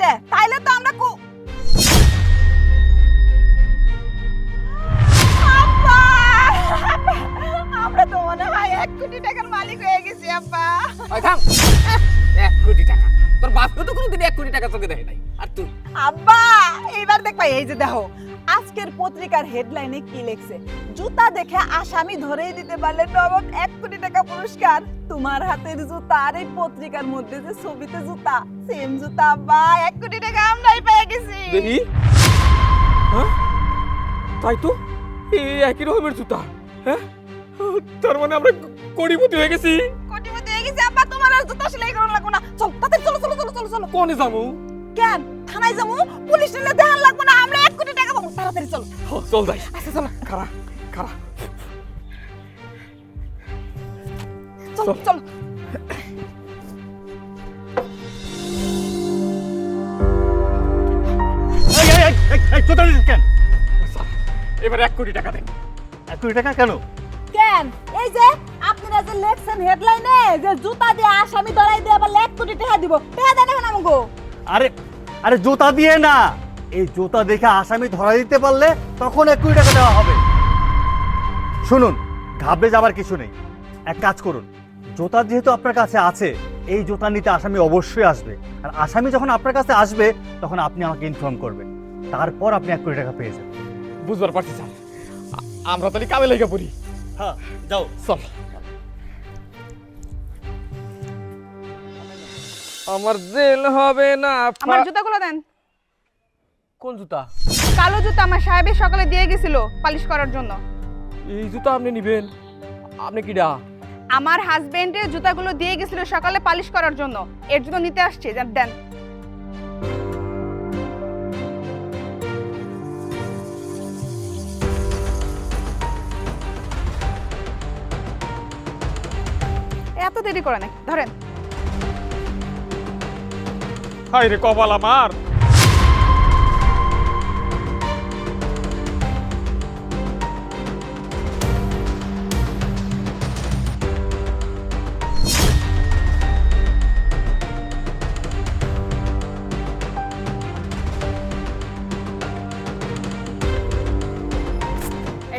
দিতে তাইলে তো আমরা কু আমরা তো মনে হয় এক কোটি টাকার মালিক হয়ে গেছি আব্বা। ওই থাম। এক কোটি টাকা। তোর বাপকে তো কোনোদিন এক কোটি টাকা চোখে দেখে নাই। আর তুই? আব্বা এইবার দেখবা এই যে দেখো আজকের পত্রিকার হেডলাইনে কি লেখছে? জুতা দেখে আসামি ধরেই দিতে পারলে নগদ এক কোটি টাকা পুরস্কার। তোমার হাতের জুতা আর এই পত্রিকার মধ্যে যে ছবিতে জুতা সেম জুতা আব্বা এক কোটি টাকা আমরাই পেয়ে গেছি। দেখি। হ্যাঁ? তাই তো? এই একই রকমের জুতা হ্যাঁ? তার মানে আমরা কোটিপতি হয়ে গেছি। কোটিপতি হয়ে গেছি আব্বা তোমার আর জুতা সেলাই করার লাগবে না। চল তাড়াতাড়ি চলো চলো চলো চলো চলো। কোনে যাব? কেন? থানায় যাব? পুলিশ নিলে দেখান লাগবে না। আমরা এক কোটি পাবো তাড়াতাড়ি চলো। চল যাই আচ্ছা চলো। খারা খারা চলো চলো। এই, এই, এই, এই, এই, কোথায় যাচ্ছিস কেন? স্যার এবার এক কোটি টাকা দেন। এক কোটি টাকা কেন? কেন? এই যে আপনারা যে লেখছেন হেডলাইনে যে জুতা দিয়ে আসামি ধরাই দিয়ে আবার এক কোটি টাকা দিব টাকা দেন এখন আমাকে। আরে আরে জুতা দিয়ে না। এই জুতা দেখে আসামি ধরা দিতে পারলে তখন এক কোটি টাকা দেওয়া হবে। শুনুন ঘাবড়ে যাবার কিছু নেই। এক কাজ করুন জুতা যেহেতু আপনার কাছে আছে এই জুতা নিতে আসামি অবশ্যই আসবে। আর আসামি যখন আপনার কাছে আসবে তখন আপনি আমাকে ইনফর্ম করবেন। তারপর আপনি এক কোটি টাকা পেয়ে যাবেন। বুঝবার পারছি স্যার। আমরা তাহলে কামে লেগে পড়ি। হ্যাঁ যাও। চল। আমার জেল হবে না আমার জুতাগুলো দেন। কোন জুতা? কালো জুতা আমার সাহেবের সকালে দিয়ে গেছিল পালিশ করার জন্য। এই জুতা আপনি নিবেন? আপনি কিডা? আমার হাজবেন্ডের জুতাগুলো দিয়ে গেছিল সকালে পালিশ করার জন্য। এর জন্য নিতে আসছে দেন এত দেরি করে নাকি ধরেন। হাই রে কপাল আমার।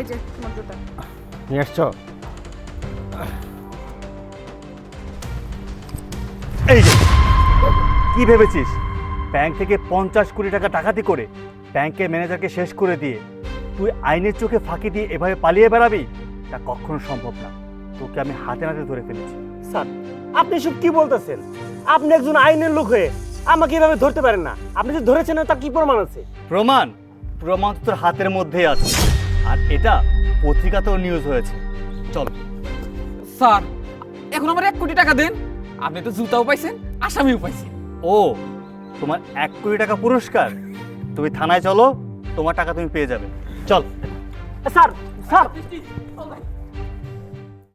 এই যে নিয়ে আসছো? এই যে কি ভেবেছিস? ব্যাংক থেকে পঞ্চাশ কোটি টাকা ডাকাতি করে ব্যাংকের ম্যানেজারকে শেষ করে দিয়ে তুই আইনের চোখে ফাঁকি দিয়ে এভাবে পালিয়ে বেড়াবি? তা কখনো সম্ভব না। তোকে আমি হাতে নাতে ধরে ফেলেছি। স্যার আপনি সব কি বলতেছেন? আপনি একজন আইনের লোক হয়ে আমাকে এভাবে ধরতে পারেন না। আপনি যে ধরেছেন তার কি প্রমাণ আছে? প্রমাণ? প্রমাণ তোর হাতের মধ্যেই আছে। আর এটা পত্রিকাতেও নিউজ হয়েছে। চলো। স্যার এখন আমার এক কোটি টাকা দেন। আপনি তো জুতাও পাইছেন আসামিও পাইছেন। ও তোমার এক কোটি টাকা পুরস্কার? তুমি থানায় চলো তোমার টাকা তুমি পেয়ে যাবে। চল। Sir sir.